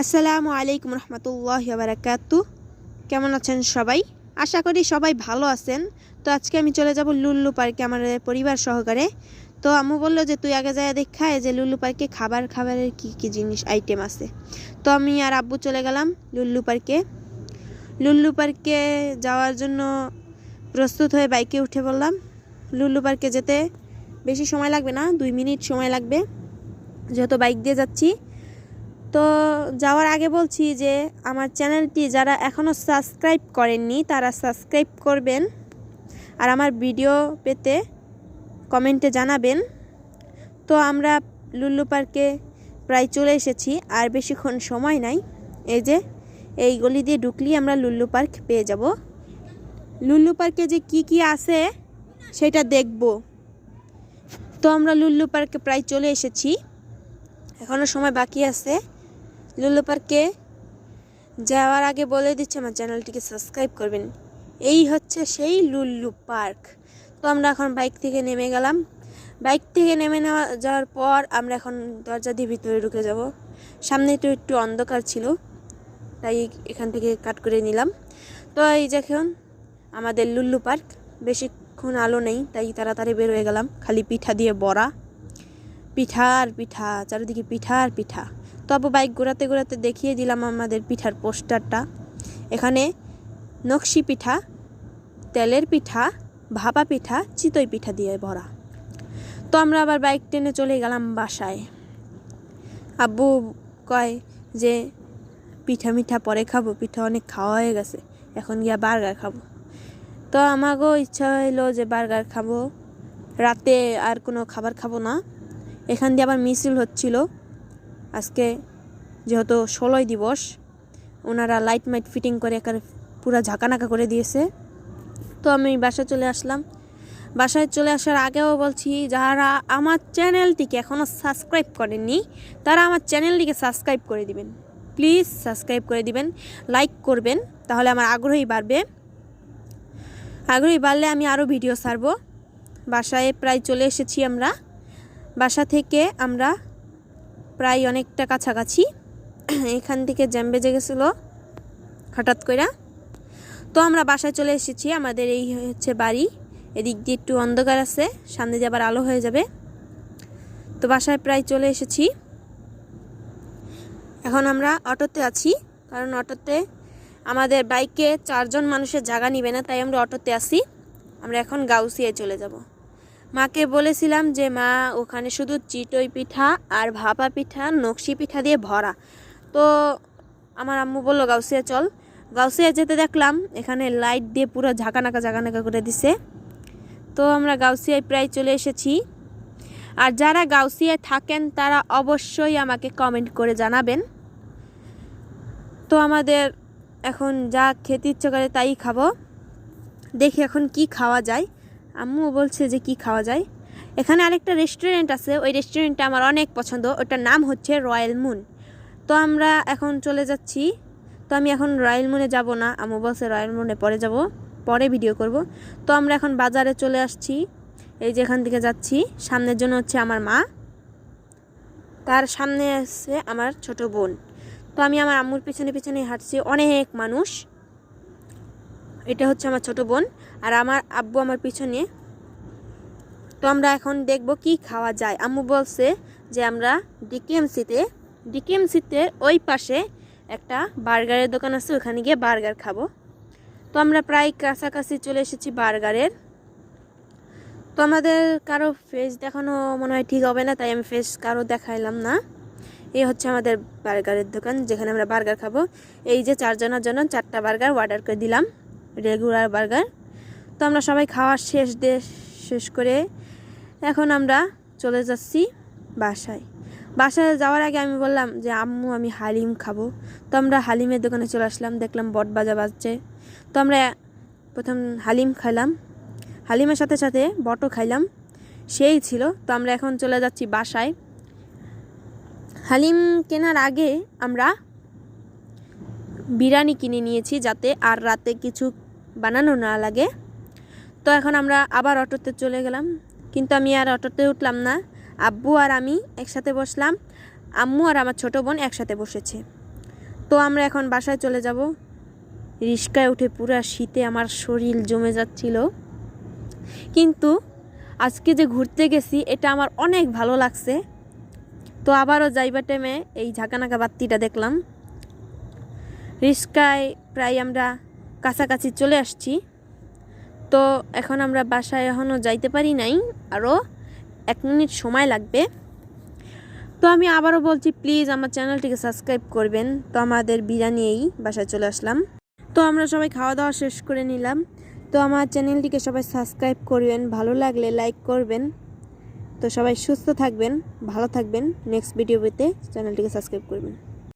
আসসালামু আলাইকুম রহমতুল্লাহ বারাকাতু। কেমন আছেন সবাই? আশা করি সবাই ভালো আছেন। তো আজকে আমি চলে যাব লুল্লু পার্কে আমার পরিবার সহকারে। তো আম্মু বলল যে, তুই আগে যায় দেখা যে লুল্লু পার্কে খাবার, খাবারের কি কি জিনিস আইটেম আছে? তো আমি আর আব্বু চলে গেলাম লুল্লু পার্কে। লুল্লু পার্কে যাওয়ার জন্য প্রস্তুত হয়ে বাইকে উঠে বললাম লুল্লু পার্কে যেতে বেশি সময় লাগবে না, দুই মিনিট সময় লাগবে। যেহেতু বাইক দিয়ে যাচ্ছি তো যাওয়ার আগে বলছি যে আমার চ্যানেলটি যারা এখনও সাবস্ক্রাইব করেননি, তারা সাবস্ক্রাইব করবেন আর আমার ভিডিও পেতে কমেন্টে জানাবেন। তো আমরা লুল্লু পার্কে প্রায় চলে এসেছি, আর বেশিক্ষণ সময় নাই। এই যে, এই গলি দিয়ে ঢুকলেই আমরা লুল্লু পার্ক পেয়ে যাব। লুল্লু পার্কে যে কি কি আছে, সেটা দেখব। তো আমরা লুল্লু পার্কে প্রায় চলে এসেছি। এখনও সময় বাকি আছে। লুলু পার্কে যাওয়ার আগে বলে দিচ্ছে, আমার চ্যানেলটিকে সাবস্ক্রাইব করবেন। এই হচ্ছে সেই লুল্লু পার্ক। তো আমরা এখন বাইক থেকে নেমে গেলাম। বাইক থেকে নেমে নেওয়া, যাওয়ার পর আমরা এখন দরজা দিয়ে ভিতরে ঢুকে যাব। সামনে একটু একটু অন্ধকার ছিল, তাই এখান থেকে কাট করে নিলাম। তো এই যখন আমাদের লুল্লু পার্ক, বেশিক্ষণ আলো নেই, তাই তাড়াতাড়ি বের হয়ে গেলাম। খালি পিঠা দিয়ে বড়া। পিঠা আর পিঠা, চারিদিকে পিঠা আর পিঠা। তবে বাইক ঘোরাতে ঘোরাতে দেখিয়ে দিলাম আমাদের পিঠার পোস্টারটা। এখানে নকশি পিঠা, তেলের পিঠা, ভাপা পিঠা, চিতই পিঠা দিয়ে ভরা। তো আমরা আবার বাইক টেনে চলে গেলাম বাসায়। আব্বু কয় যে, পিঠা মিঠা পরে খাব, পিঠা অনেক খাওয়া হয়ে গেছে, এখন গিয়া বার্গার খাব। তো আমাকেও ইচ্ছা হইল যে বার্গার খাব। রাতে আর কোনো খাবার খাব না। এখান দিয়ে আবার মিছিল হচ্ছিল। আজকে যেহেতু ষোলোই দিবস, ওনারা লাইট মাইট ফিটিং করে এখানে পুরো ঝাঁকানাকা করে দিয়েছে। তো আমি বাসায় চলে আসলাম। বাসায় চলে আসার আগেও বলছি, যারা আমার চ্যানেলটিকে এখনও সাবস্ক্রাইব করেননি, তারা আমার চ্যানেলটিকে সাবস্ক্রাইব করে দিবেন। প্লিজ সাবস্ক্রাইব করে দিবেন লাইক করবেন, তাহলে আমার আগ্রহী বাড়বে। আগ্রহী বাড়লে আমি আরও ভিডিও ছাড়বো। বাসায় প্রায় চলে এসেছি আমরা। বাসা থেকে আমরা প্রায় অনেকটা কাছাকাছি। এখান থেকে জ্যাম বেজে গেছিল, হঠাৎ করে তো আমরা বাসায় চলে এসেছি, আমাদের এই হচ্ছে বাড়ি। এদিক দিয়ে একটু অন্ধকার আছে, সামনে দিয়ে আবার আলো হয়ে যাবে। তো বাসায় প্রায় চলে এসেছি। এখন আমরা অটোতে আছি, কারণ অটোতে আমাদের বাইকে চারজন মানুষের জায়গা নিবে না, তাই আমরা অটোতে আসি আমরা এখন গাউসিয়ায় চলে যাব। মাকে বলেছিলাম যে, মা, ওখানে শুধু চিটই পিঠা আর ভাপা পিঠা, নকশি পিঠা দিয়ে ভরা। তো আমার আম্মু বলল, গাউসিয়া, চল। গাউসিয়া যেতে দেখলাম, এখানে লাইট দিয়ে পুরো ঝাঁকানাকা ঝাঁকানাকা করে দিছে। তো আমরা গাউসিয়ায় প্রায় চলে এসেছি। আর যারা গাউসিয়ায় থাকেন, তারা অবশ্যই আমাকে কমেন্ট করে জানাবেন। তো আমাদের এখন যা খেতে ইচ্ছে করে তাই খাব। দেখি এখন কি খাওয়া যায়। আম্মু বলছে যে কি খাওয়া যায়। এখানে আরেকটা রেস্টুরেন্ট আছে, ওই রেস্টুরেন্টটা আমার অনেক পছন্দ, ওটার নাম হচ্ছে রয়্যাল মুন তো আমরা এখন চলে যাচ্ছি। তো আমি এখন রয়্যাল মুনে যাব না, আম্মু বলছে রয়্যাল মুনে পরে যাব, পরে ভিডিও করব। তো আমরা এখন বাজারে চলে আসছি, এই যে এখান থেকে যাচ্ছি, সামনের জন্য হচ্ছে আমার মা, তার সামনে আছে আমার ছোট বোন। তো আমি আমার আম্মুর পিছনে পিছনে হাঁটছি, অনেক মানুষ। এটা হচ্ছে আমার ছোট বোন আর আমার আব্বু আমার পিছনে। তো আমরা এখন দেখব কি খাওয়া যায়। আম্মু বলছে যে আমরা ডিকেএমসিতে ডিকেএমসিতে ওই পাশে একটা বার্গারের দোকান আছে, ওখানে গিয়ে বার্গার খাব। তো আমরা প্রায় কাছাকাছি চলে এসেছি বার্গারের। তো আমাদের কারও ফেস দেখানো মনে হয় ঠিক হবে না, তাই আমি ফেস কারও দেখাইলাম না। এই হচ্ছে আমাদের বার্গারের দোকান, যেখানে আমরা বার্গার খাব। এই যে চারজনের জন্য চারটা বার্গার অর্ডার করে দিলাম। রেগুলার বার্গার তো আমরা সবাই খাওয়া শেষ দিয়ে শেষ করে এখন আমরা চলে যাচ্ছি বাসায়। বাসায় যাওয়ার আগে আমি বললাম যে, আম্মু, আমি হালিম খাব। তো আমরা হালিমের দোকানে চলে আসলাম, দেখলাম বট বাজা বাজছে। তো আমরা প্রথম হালিম খাইলাম। হালিমের সাথে সাথে বটও খাইলাম, সেই ছিল। তো আমরা এখন চলে যাচ্ছি বাসায়। হালিম কেনার আগে আমরা বিরিয়ানি কিনে নিয়েছি যাতে আর রাতে কিছু বানানো না লাগে। তো এখন আমরা আবার অটোতে চলে গেলাম। কিন্তু আমি আর অটোতে উঠলাম না। আব্বু আর আমি একসাথে বসলাম। আম্মু আর আমার ছোটো বোন একসাথে বসেছে। তো আমরা এখন বাসায় চলে যাব। রিস্কায় উঠে পুরা শীতে আমার শরীর জমে যাচ্ছিল। কিন্তু আজকে যে ঘুরতে গেছি, এটা আমার অনেক ভালো লাগছে। তো আবারও যাইবার টাইমে এই ঝাঁকানাকা বাত্তিটা দেখলাম। রিস্কায় প্রায় আমরা কাছাকাছি চলে আসছি। তো এখন আমরা বাসায় এখনও যাইতে পারি নাই আরও এক মিনিট সময় লাগবে। তো আমি আবারও বলছি প্লিজ আমার চ্যানেলটিকে সাবস্ক্রাইব করবেন। তো আমাদের বিরিয়ানি এই বাসায় চলে আসলাম। তো আমরা সবাই খাওয়া দাওয়া শেষ করে নিলাম। তো আমার চ্যানেলটিকে সবাই সাবস্ক্রাইব করবেন, ভালো লাগলে লাইক করবেন। তো সবাই সুস্থ থাকবেন, ভালো থাকবেন। নেক্সট ভিডিও পেতে চ্যানেলটিকে সাবস্ক্রাইব করবেন।